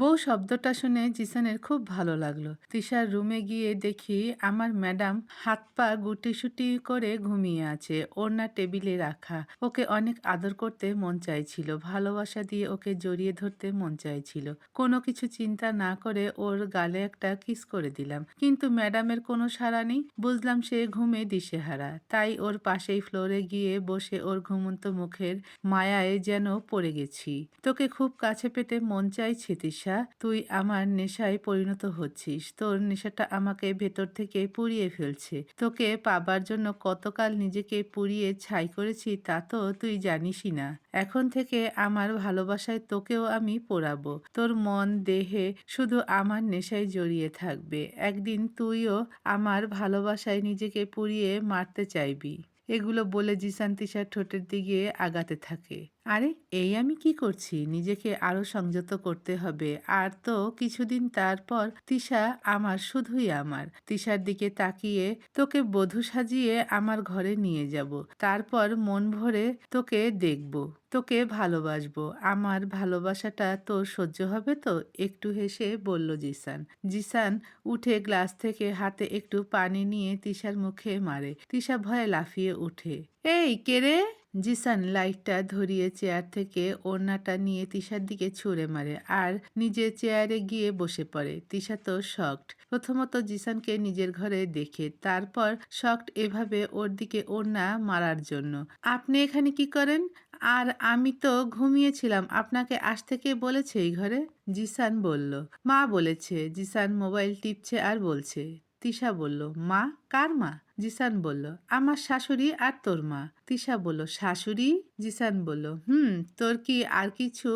বউ শব্দটা শুনে জিসানের খুব ভালো লাগল। তিশার রুমে গিয়ে দেখি আমার ম্যাডাম হাত পা গুটিসুটি করে ঘুমিয়ে আছে, ওড়না টেবিলে রাখা। ওকে অনেক আদর করতে মন চাইছিল, ভালোবাসা দিয়ে ওকে জড়িয়ে ধরতে মন চাইছিল। কোনো কিছু চিন্তা না করে ওর গালে একটা কিস করে দিলাম। কিন্তু ম্যাডামের কোনো সাড়া নেই, বুঝলাম সে ঘুমে দিশেহারা। তাই ওর পাশেই ফ্লোরে গিয়ে বসে ওর ঘুমন্ত মুখের মায়ায় যেন পড়ে গেছি। তোকে খুব কাছে পেতে মন চাইছে, তিশা। তুই আমার নেশায় পরিণত হচ্ছিস। তোর নেশাটা আমাকে ভেতর থেকে পুড়িয়ে ফেলছে। তোকে পাবার জন্য কতকাল নিজেকে পুড়িয়ে ছাই করেছি তা তো তুই জানিসই না। এখন থেকে আমার ভালোবাসায় তোকেও আমি পোড়াবো। তোর মন, দেহে শুধু আমার নেশায় জড়িয়ে থাকবে। একদিন তুইও আমার ভালোবাসায় নিজেকে পুড়িয়ে মারতে চাইবি। এগুলো বলে জিসান তিশার ঠোঁটের দিকে আগাতে থাকে। আরে, এই আমি কি করছি? নিজেকে আরও সংযত করতে হবে। আর তো কিছুদিন তারপর তিশা আমার, শুধুই আমার। তিশার দিকে তাকিয়ে তোকে বধূ সাজিয়ে আমার ঘরে নিয়ে যাব। তারপর মন ভরে তোকে দেখব, তোকে ভালোবাসবো। আমার ভালোবাসাটা তোর সহ্য হবে তো? একটু হেসে বলল জিসান। জিসান উঠে গ্লাস থেকে হাতে একটু পানি নিয়ে তিশার মুখে মারে। তিশা ভয়ে লাফিয়ে উঠে। এই, কে রে? জিসান লাইটটা ধরিয়ে চেয়ার থেকে ওড়নাটা নিয়ে তিশার দিকে ছুঁড়ে মারে আর নিজে চেয়ারে গিয়ে বসে পড়ে। তিশা তো শকড। প্রথমত জিসানকে নিজের ঘরে দেখে, তারপর শকড এভাবে ওর দিকে ওড়না মারার জন্য। আপনি এখানে কি করেন? আর আমি তো ঘুমিয়েছিলাম, আপনাকে আসতে থেকে বলেছে এই ঘরে? জিসান বলল। মা বলেছে। জিসান মোবাইল টিপছে আর বলছে। তিশা বলল, মা? কার মা? জিসান বলল, আমার শাশুড়ি আর তোর মা। তিশা বলল, শাশুড়ি জিসান বলল, হুম, তোর কি আর কিছু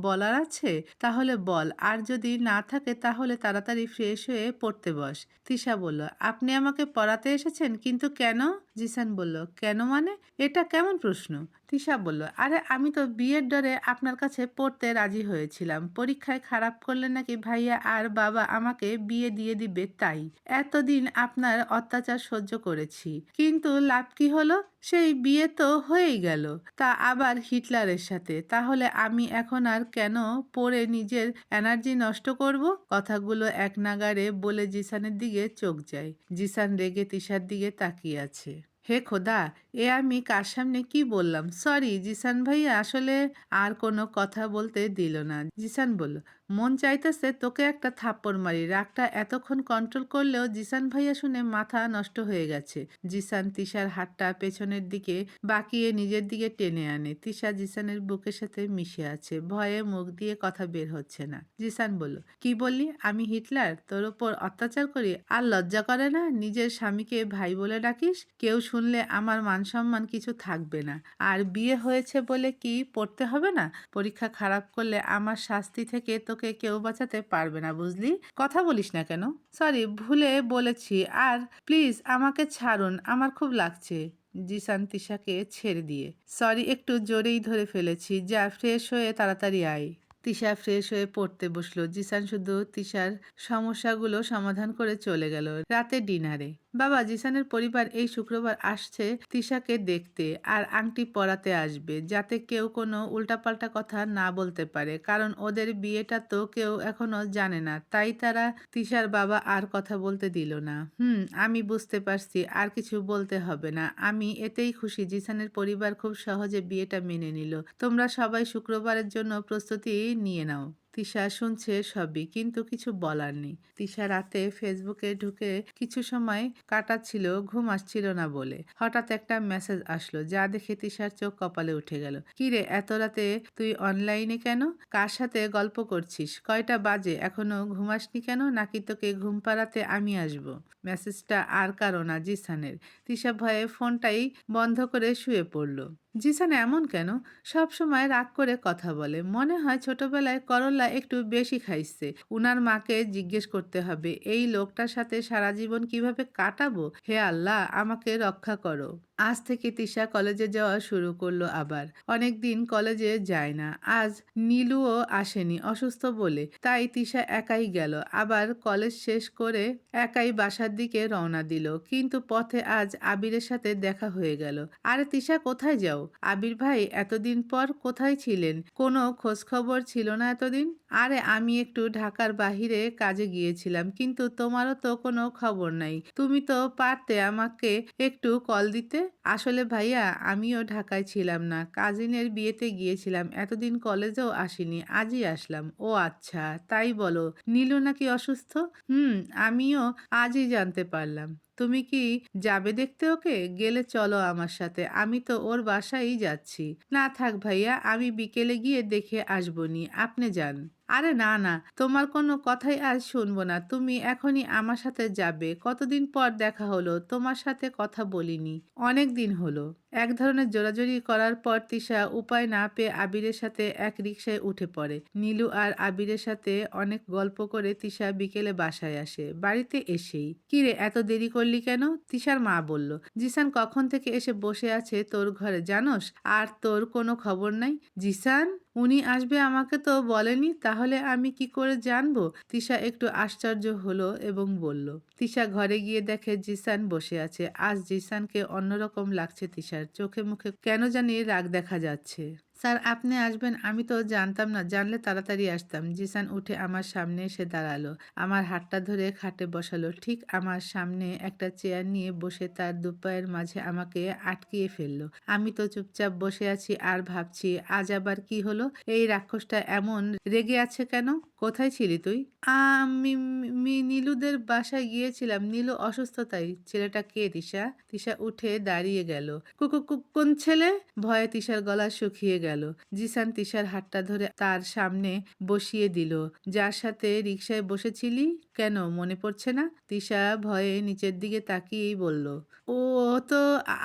বলার আছে? তাহলে বল, আর যদি না থাকে তাহলে তাড়াতাড়ি ফ্রেশ হয়ে পড়তে বস। তিশা বলল, আপনি আমাকে পড়াতে এসেছেন, কিন্তু কেন? জিসান বলল, কেন মানে? এটা কেমন প্রশ্ন? তিশা বলল, আরে, আমি তো বিয়ের ডরে আপনার কাছে পড়তে রাজি হয়েছিলাম। পরীক্ষায় খারাপ করলে নাকি ভাইয়া আর বাবা আমাকে বিয়ে দিয়ে দিবে তাই। এতদিন আপনার অত্যাচার সহ্য করেছি। কিন্তু লাভ কি হলো? সেই বিয়ে তো হয়েই গেল। তা আবার হিটলারের সাথে। তাহলে আমি এখন আর কেন পড়ে নিজের এনার্জি নষ্ট করব? কথাগুলো এক নাগারে বলে জিসানের দিকে চোখ যায়। জিসান রেগে তিশার দিকে তাকিয়ে আছে। হে খোদা, এ আমি কার সামনে কি বললাম? সরি, জিসান ভাইয়া আসলে আর কোনো কথা বলতে দিল না। জিসান বলল মন চাইতেছে তোকে একটা থাপ্পড় মারি। রাগটা এতক্ষণ কন্ট্রোল করলেও জিসান ভাইয়া শুনে মাথা নষ্ট হয়ে গেছে। জিসান তিশার হাতটা পেছনের দিকে বাকিয়ে নিজের দিকে টেনে আনে। তিশা জিসানের বুকের সাথে মিশে আছে। ভয়ে মুখ দিয়ে কথা বের হচ্ছে না। জিসান বলল, কি বললি? আমি হিটলার? তোর ওপর অত্যাচার করি? আর লজ্জা করে না? নিজের স্বামীকে ভাই বলে ডাকিস? কেউ শুনলে আমার মান সম্মান কিছু থাকবে না। আর বিয়ে হয়েছে বলে কি পড়তে হবে না? পরীক্ষা খারাপ করলে আমার শাস্তি থেকে তোকে কেউ বাঁচাতে পারবে না, বুঝলি? কথা বলিস না কেন? সরি ভুলে বলেছি। আর প্লিজ আমাকে ছাড়ুন, আমার খুব লাগছে। জিসান তিশাকে ছেড়ে দিয়ে। সরি একটু জোরেই ধরে ফেলেছি। যা ফ্রেশ হয়ে তাড়াতাড়ি আয়। তিশা ফ্রেশ হয়ে পড়তে বসল। জিসান শুধু তিশার সমস্যাগুলো সমাধান করে চলে গেল রাতে ডিনারে। বাবা, জিসানের পরিবার এই শুক্রবার আসছে তিশাকে দেখতে আর আংটি পরাতে আসবে যাতে কেউ কোনো উল্টাপাল্টা কথা না বলতে পারে। কারণ ওদের বিয়েটা তো কেউ এখনও জানে না, তাই তারা তিশার বাবা আর কথা বলতে দিল না। হুম, আমি বুঝতে পারছি, আর কিছু বলতে হবে না। আমি এতেই খুশি, জিসানের পরিবার খুব সহজে বিয়েটা মেনে নিল। তোমরা সবাই শুক্রবারের জন্য প্রস্তুতি নিয়ে নাও। তিশা শুনছে সবই, কিন্তু কিছু বলার নেই। তিশা রাতে ফেসবুকে ঢুকে কিছু সময় কাটাচ্ছিল, ঘুম আসছিল না বলে। হঠাৎ একটা মেসেজ আসলো, যা দেখে তিশার চোখ কপালে উঠে গেল। কিরে, এত রাতে তুই অনলাইনে কেন? কার সাথে গল্প করছিস? কয়টা বাজে? এখনও ঘুমাসনি কেন? নাকি তোকে ঘুম পাড়াতে আমি আসব? মেসেজটা আর কারও না জিসানের। তিশা ভয়ে ফোনটাই বন্ধ করে শুয়ে পড়ল। জিসান এমন কেন? সব সময় রাগ করে কথা বলে। মনে হয় ছোটবেলায় করল্লা একটু বেশি খাইছে। উনার মাকে জিজ্ঞেস করতে হবে, এই লোকটার সাথে সারা জীবন কীভাবে কাটাবো? হে আল্লাহ, আমাকে রক্ষা করো। আজ থেকে তিশা কলেজে যাওয়া শুরু করল আবার। অনেক দিন কলেজে যায় না। আজ নীলুও আসেনি, অসুস্থ বলে। তাই তিশা একাই গেল। আবার কলেজ শেষ করে একাই বাসার দিকে রওনা দিল। কিন্তু পথে আজ আবিরের সাথে দেখা হয়ে গেল। আরে তিশা, কোথায় যাও? আবির ভাই, এতদিন পর কোথায় ছিলেন? কোনো খোঁজ খবর ছিল না এতদিন? আরে, আমি একটু ঢাকার বাহিরে কাজে গিয়েছিলাম, কিন্তু তোমারও তো কোনো খবর নাই। তুমি তো পারতে আমাকে একটু কল দিতে? আসলে ভাইয়া, আমিও ঢাকায় ছিলাম না, কাজিনের বিয়েতে গিয়েছিলাম, এতদিন কলেজেও আসিনি, আজই আসলাম। ও আচ্ছা তাই বলো, নীলু নাকি অসুস্থ? হুম, আমিও আজই জানতে পারলাম। তুমি কি যাবে দেখতে ওকে? গেলে চলো আমার সাথে, আমি তো ওর বাসায় যাচ্ছি। না থাক ভাইয়া, আমি বিকেলে গিয়ে দেখে আসবনি আপনি যান। আরে না না, তোমার কোনো কথাই আজ শুনব না। তুমি এখনই আমার সাথে যাবে। কতদিন পর দেখা হলো? তোমার সাথে কথা বলিনি। অনেক দিন হলো। এক ধরনের জোরাজোরি করার পর তিশা উপায় না পেয়ে আবিরের সাথে এক রিকশায় উঠে পড়ে। নীলু আর আবিরের সাথে অনেক গল্প করে তিশা বিকেলে বাসায় আসে, বাড়িতে এসেই। কিরে এত দেরি করলি কেন? তিশার মা বলল। জিসান কখন থেকে এসে বসে আছে তোর ঘরে, জানোস? আর তোর কোনো খবর নাই? জিসান? উনি আসবে আমাকে তো বলেনি, তাহলে আমি কি করে জানব? তিশা একটু আশ্চর্য হলো এবং বলল তিশা ঘরে গিয়ে দেখে জিসান বসে আছে। আজ জিসানকে অন্যরকম লাগছে তিশার। চোখে মুখে কেন জানি রাগ দেখা যাচ্ছে। স্যার, আপনি আসবেন, আমি তো জানতাম না। জানলে তাড়াতাড়ি আসতাম। জিসান উঠে আমার সামনে এসে দাঁড়াল। আমার হাতটা ধরে খাটে বসালো। ঠিক আমার সামনে একটা চেয়ার নিয়ে বসে তার দুপায়ের মাঝে আমাকে আটকিয়ে ফেলল। আমি তো চুপচাপ বসে আছি আর ভাবছি, আজ আবার কি হলো? এই রাক্ষসটা এমন রেগে আছে কেন? কোথায় ছিলি তুই? আমি নীলুদের বাসায় গিয়েছিলাম। নীলু অসুস্থ তাই। ছেলেটা কে, তিশা? তিশা উঠে দাঁড়িয়ে গেল। কু- কু- কু- কোন ছেলে? ভয়ে তিশার গলা শুকিয়ে গেল। জিসান তিশার হাতটা ধরে তার সামনে বসিয়ে দিল। যার সাথে রিকশায় বসেছিলি? কেন? মনে পড়ছে না? তিশা ভয়ে নিচের দিকে তাকিয়েই বলল। ও তো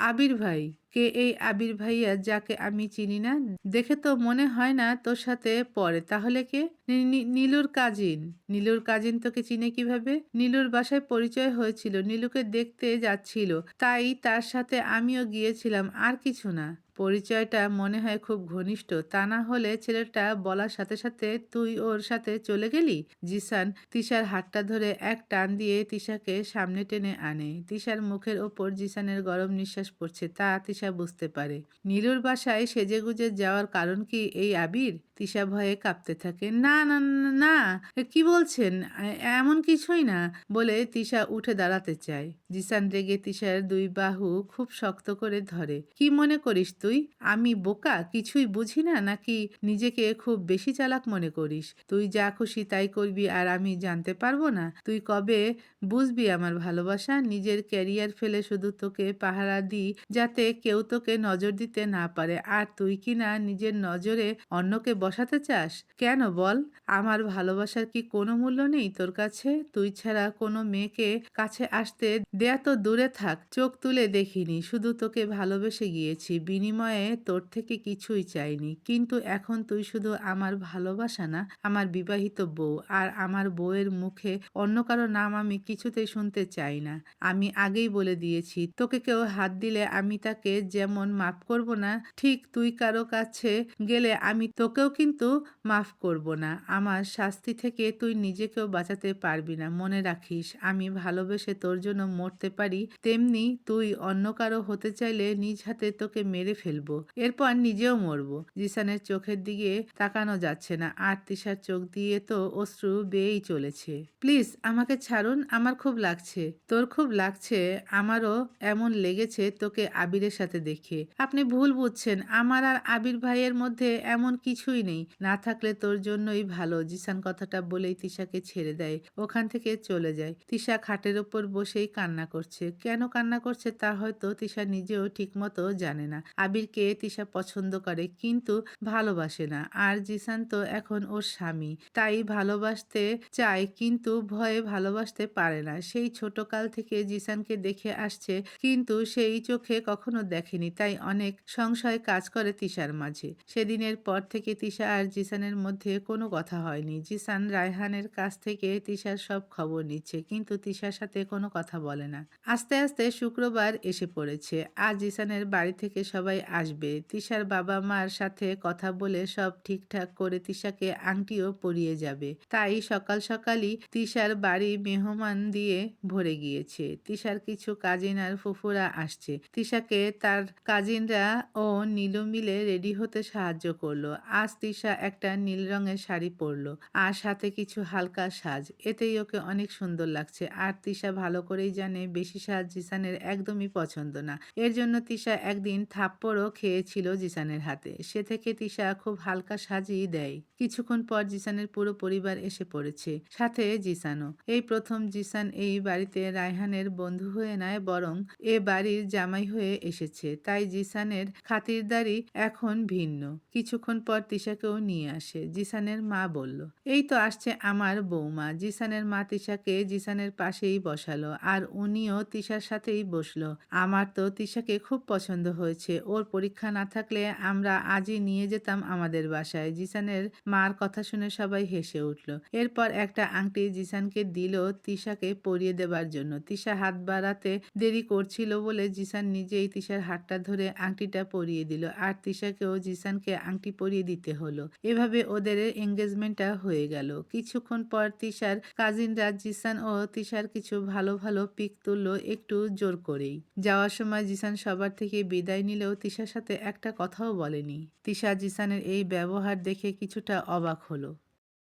আবির ভাই। কে এই আবির ভাইয়া যাকে আমি চিনি না? দেখে তো মনে হয় না তোর সাথে পরে তাহলে কে? নীলুর কাজিন। নীলুর কাজিন তোকে চিনে কীভাবে? নীলুর বাসায় পরিচয় হয়েছিল। নীলুকে দেখতে যাচ্ছিল। তাই তার সাথে আমিও গিয়েছিলাম। আর কিছু না। পরিচয়টা মনে হয় খুব ঘনিষ্ঠ। তা না হলে ছেলেটা বলার সাথে সাথে তুই ওর সাথে চলে গেলি? জিসান তিশার হাতটা ধরে এক টান দিয়ে তিশাকে সামনে টেনে আনে। তিশার মুখের ওপর জিসানের গরম নিঃশ্বাস পড়ছে তা তিশা বুঝতে পারে। নীলুর বাসায় সেজেগুজে যাওয়ার কারণ কি এই আবির? তিশা ভয়ে কাঁপতে থাকে না না না, কি বলছেন? এমন কিছুই না বলে তিশা উঠে দাঁড়াতে চায়। জিসান রেগে তিশার দুই বাহু খুব শক্ত করে ধরে। কি মনে করিস তুই? আমি বোকা? কিছুই বুঝি না? নাকি নিজেকে খুব বেশি চালাক মনে করিস? তুই যা খুশি তাই করবি আর আমি জানতে পারব না। তুই কবে বুঝবি আমার ভালোবাসা? নিজের ক্যারিয়ার ফেলে শুধু তোকে পাহারা দিই যাতে কেউ তোকে নজর দিতে না পারে। আর তুই কি না নিজের নজরে অন্যকে বসাতে চাস? কেন বল? আমার ভালোবাসার কি কোনো মূল্য নেই তোর কাছে? তুই ছাড়া কোনো মেয়েকে কাছে আসতে দেয়া তো দূরে থাক। চোখ তুলে দেখিনি। শুধু তোকে ভালোবেসে গিয়েছি। বিনিময়ে তোর থেকে কিছুই চাইনি। কিন্তু এখন তুই শুধু আমার ভালোবাসা না, আমার বিবাহিত বউ আর আমার বউয়ের মুখে অন্য কারও নাম আমি কিছুতেই শুনতে চাই না। আমি আগেই বলে দিয়েছি, তোকে কেউ হাত দিলে আমি তাকে যেমন মাফ করব না, ঠিক তুই কারও কাছে গেলে আমি তোকেও কিন্তু মাফ করব না। আমার শাস্তি থেকে তুই নিজেকেও বাঁচাতে পারবি না, মনে রাখিস। আমি ভালোবেসে তোর জন্য মরতে পারি, তেমনি তুই অন্য কারও হতে চাইলে নিজ হাতে তোকে মেরে ফেলব। এরপর নিজেও মরবো। জিসানের চোখের দিকে তাকানো যাচ্ছে না। আর তিশার চোখ দিয়ে তো অশ্রু বেয়েই চলেছে। প্লিজ, আমাকে ছাড়ুন। আমার খুব লাগছে। তোর খুব লাগছে। আমারও এমন লেগেছে তোকে আবিরের সাথে দেখে। আপনি ভুল বুঝছেন। আমার আর আবির ভাইয়ের মধ্যে এমন কিছুই নেই। না থাকলে তোর জন্যই ভালো। জিসান কথাটা বলেই তিশাকে ছেড়ে দেয়। ওখান থেকে চলে যায়। তিশা খাটের ওপর বসেই কান্না করছে। কেন কান্না করছে তা হয়তো তিশা নিজেও ঠিকমতো জানে না। আবিরকে তিশা পছন্দ করে কিন্তু ভালোবাসে না। আর জিসান তো এখন ওর স্বামী। তাই ভালোবাসতে চায় কিন্তু ভয়ে ভালোবাসতে পারে না। সেই ছোটকাল থেকে জিসানকে দেখে আসছে কিন্তু সেই চোখে কখনো দেখেনি। তাই অনেক সংশয় কাজ করে তিশার মাঝে। সেদিনের পর থেকে তিশা আর জিসানের মধ্যে কোনো কথা হয়নি। জিসান রায়হানের কাছ থেকে তিশার সব খবর নিচ্ছে কিন্তু তিশার সাথে কোনো কথা বলে না। আস্তে আস্তে শুক্রবার এসে পড়েছে। আজ জিসানের বাড়ি থেকে সবাই আসবে। তিশার বাবা মার সাথে কথা বলে সব ঠিকঠাক করে তিশাকে আংটিও পরিয়ে যাবে। তাই সকাল সকালই তিশার বাড়ি মেহমান দিয়ে ভরে গিয়েছে। তিশার কিছু কাজিন আর ফুফুরা আসছে। তিশাকে তার কাজিনরা ও নীলু মিলে রেডি হতে সাহায্য করল। আজ তিশা একটা নীল রঙের শাড়ি পরলো আর সাথে কিছু হালকা সাজ। এতেই ওকে অনেক সুন্দর লাগছে আর তিশা ভালো করেই জানে বেশি সাজ জিসানের একদমই পছন্দ না। এর জন্য তিশা একদিন থাপ্পড়ও খেয়েছিল জিসানের হাতে। সে থেকে তিশা খুব হালকা সাজিয়ে দেয়। কিছুক্ষণ পর জিসানের পুরো পরিবার এসে পড়েছে, সাথে জিসানও। এই প্রথম জিসান এই বাড়িতে রায়হানের বন্ধু হয়ে নয়, বরং এ বাড়ির জামাই হয়ে এসেছে। তাই জিসানের খাতিরদারি এখন ভিন্ন। কিছুক্ষণ পর তিশাকেও নিয়ে আসে। জিসানের মা বলল, এই তো আসছে আমার বৌমা। জিসানের মা তিশাকে জিসানের পাশেই বসালো, আর উনিও তিশার সাথেই বসল। আমার তো তিশাকে খুব পছন্দ হয়েছে। ওর পরীক্ষা না থাকলে আমরা আজই নিয়ে যেতাম আমাদের বাসায়। জিসানের মার কথা শুনে সবাই হেসে উঠল। এরপর একটা আংটি জিসানকে দিল তিশাকে পরিয়ে দেবার জন্য। তিশা হাত বাড়াতে দেরি করছিল বলে জিসান নিজেই তিশার হাতটা ধরে আংটিটা পরিয়ে দিল আর তিশাকেও জিসানকে আংটি পরিয়ে দিতে হলো। এভাবে ওদের এঙ্গেজমেন্টটা হয়ে গেল। কিছুক্ষণ পর তিশার কাজিনরা জিসান ও তিশার কিছু ভালো ভালো পিক তুললো একটু জোর করেই। যাওয়ার সময় জিসান সবার থেকে বিদায় নিলেও তিশার সাথে একটা কথাও বলেনি। তিশা জিসানের এই ব্যবহার দেখে কিছুটা অবাক হলো।